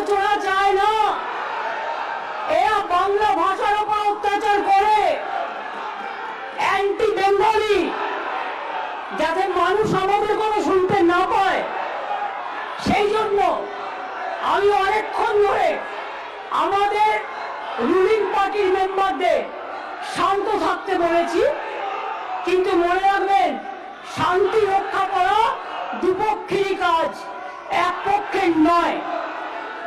আলোচনা চায় না। এরা বাংলা ভাষার উপর অত্যাচার করে। অ্যান্টি বেঙ্গলি যাতে মানুষ আমাদের কোনো শুনতে না পায়। সেই জন্য আমি অনেকক্ষণ ধরে আমাদের রুলিং পার্টির মেম্বারদের শান্ত থাকতে বলেছি। কিন্তু মনে রাখবেন, শান্তি রক্ষা করা দুপক্ষেরই কাজ এক পক্ষের নয়।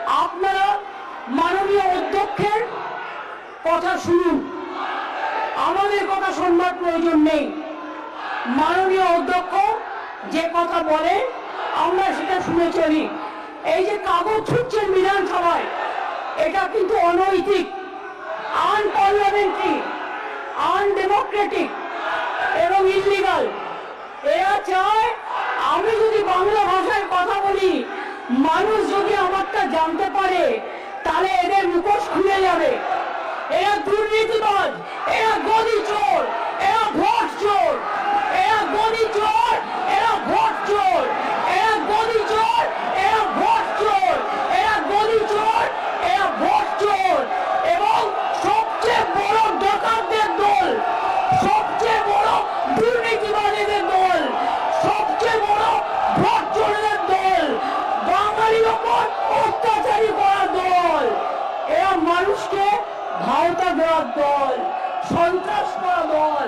আপনারা মাননীয় অধ্যক্ষের কথা শুনুন। আমাদের কথা শুনবার প্রয়োজন নেই। মাননীয় অধ্যক্ষ যে কথা বলে, আমরা সেটা শুনে চলি। এই যে কাগজ ছুটছেন বিধানসভায়, এটা কিন্তু অনৈতিক আনপার্লামেন্টারি আনডেমোক্রেটিক এবং ইলিগাল এরা চায়, আমি যদি বাংলা ভাষায় কথা বলি মানুষ যদি আমারটা জানতে পারে, তাহলে এদের মুখোশ খুলে যাবে। এরা দুর্নীতিবাজ, এরা গদি চোর, এরা ভোট চোর এরা গদি চোর এরা ভোট চোর এরা গদি চোর এরা ভোট চোর এরা গদি চোর এরা ভোট চোর এবং সবচেয়ে বড় ডাকাতদের দল সবচেয়ে বড় দুর্নীতিবাদীদের দল সবচেয়ে বড় ভোট চোরদের দল বাঙালির ওপর অত্যাচারী করার দল এরা মানুষকে দেওয়ার দল সন্ত্রাস করা দল,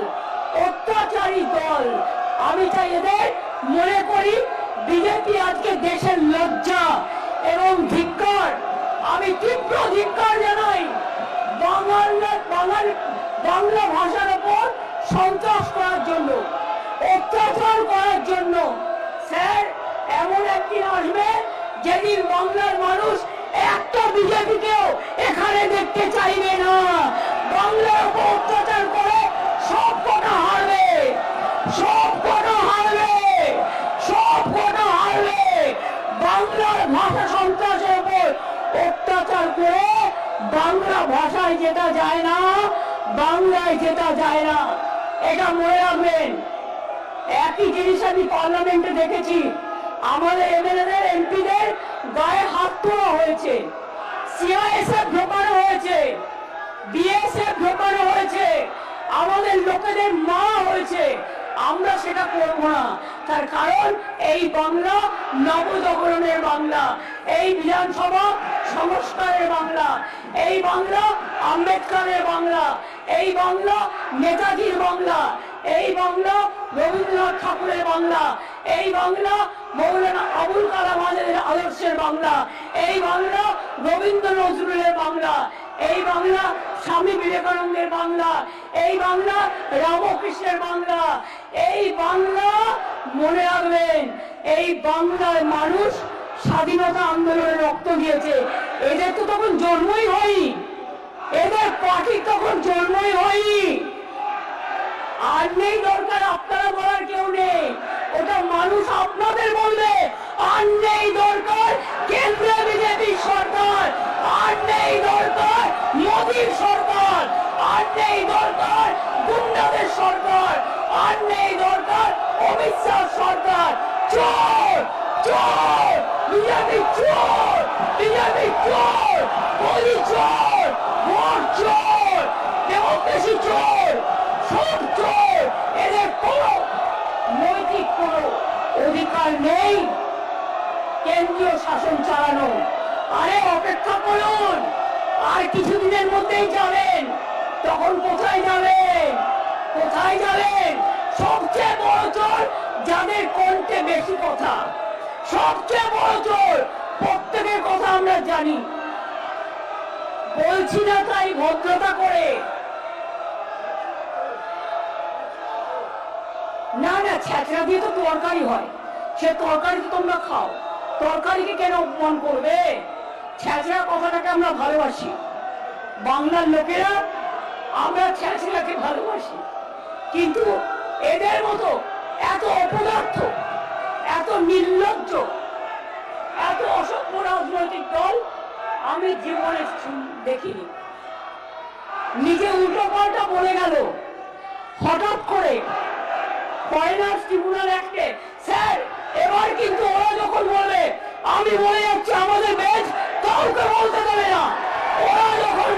অত্যাচারী দল। আমি চাই এদের মনে করি বিজেপি আজকে দেশের লজ্জা এবং ধিক্কার। আমি তীব্র ধিক্কার জানাই বাংলা বাঙাল বাংলা ভাষার ওপর সন্ত্রাস করার জন্য, অত্যাচার করার জন্য। স্যার, এমন একদিন আসবে যেদিন বাংলার মানুষ একটা বিজেপিকেও এখানে দেখতে চাইবে না। বাংলার উপর অত্যাচার করে সব কটা হারবে, সব কটা হারবে, সব কটা হারবে। বাংলার ভাষা সন্ত্রাসের উপর অত্যাচার করে বাংলা ভাষায় যেটা যায় না, বাংলায় যেটা যায় না, এটা মনে রাখবেন। একই জিনিস আমি পার্লামেন্টে দেখেছি। আমাদের এমএলএদের, এমপিদের গায়ে হাত তোলা হয়েছে। সিআইএসএফ ঢোকানো হয়েছে, বিএসএফ ঢোকানো হয়েছে, আমাদের লোকেদের মা হয়েছে। আমরা সেটা করব না। তার কারণ এই বাংলা নবজাগরণের বাংলা, এই বিধানসভা সংস্কারের বাংলা, এই বাংলা আম্বেদকরের বাংলা, এই বাংলা নেতাজির বাংলা, এই বাংলা রবীন্দ্রনাথ ঠাকুরের বাংলা এই বাংলা মৌলানা আবুল কালাম আজাদের আদর্শের বাংলা। এই বাংলা রবীন্দ্র নজরুলের বাংলা। এই বাংলা স্বামী বিবেকানন্দের বাংলা। এই বাংলা রামকৃষ্ণের বাংলা। এই বাংলা মনে রাখবেন, এই বাংলার মানুষ স্বাধীনতা আন্দোলনে রক্ত দিয়েছে। এদের তো তখন জন্মই হয়নি। এদের পার্টি তখন জন্মই হয়নি। আর নেই দরকার, আপনারা বলার কেউ নেই। মানুষ আপনাদের বলবে, আর নেই দরকার কেন্দ্রীয় বিজেপি সরকার, আর নেই দরকার মোদীর সরকার, আর নেই দরকার গুন্ডাদের সরকার, আর নেই দরকার অমিত শাহ সরকার। চোর চোর, বিজেপি চোর বিজেপি চোর মোদী চোর ভোট চোর ডেমোক্রেসি চোর সব চোর এদের কোনো নৈতিক কোনো অধিকার নেই। কেন্দ্রীয় শাসন চালানো। আরে, অপেক্ষা করুন। আর কিছুদিনের মধ্যেই যাবেন। তখন কোথায় যাবেন? কোথায় যাবেন? সবচেয়ে বড় চোর যাদের কণ্ঠে বেশি কথা। সবচেয়ে বড় চোর প্রত্যেকের কথা আমরা জানি। বলছি না তাই ভদ্রতা করে। না না, ছ্যাঁচড়া দিয়ে তো তরকারি হয়। সে তরকারি তোমরা খাও। তরকারিকে কেন অপমান করবে? ছ্যাঁচড়া কথাটাকে আমরা ভালোবাসি। বাংলার লোকেরা আমরা ছ্যাঁচড়াকে ভালোবাসি। কিন্তু এদের মতো এত অপদার্থ, এত নির্লজ্জ, এত অসভ্য রাজনৈতিক দল আমি জীবনে দেখিনি। নিজে উল্টো পাল্টা বলে গেল। হঠাৎ করে ফরেনার্স ট্রিব্যুনাল অ্যাক্টে কিন্তু ওরা যখন বলে, আমি মনে যাচ্ছে, আমাদের ম্যাচ কাউকে বলতে দেবে না। ওরা যখন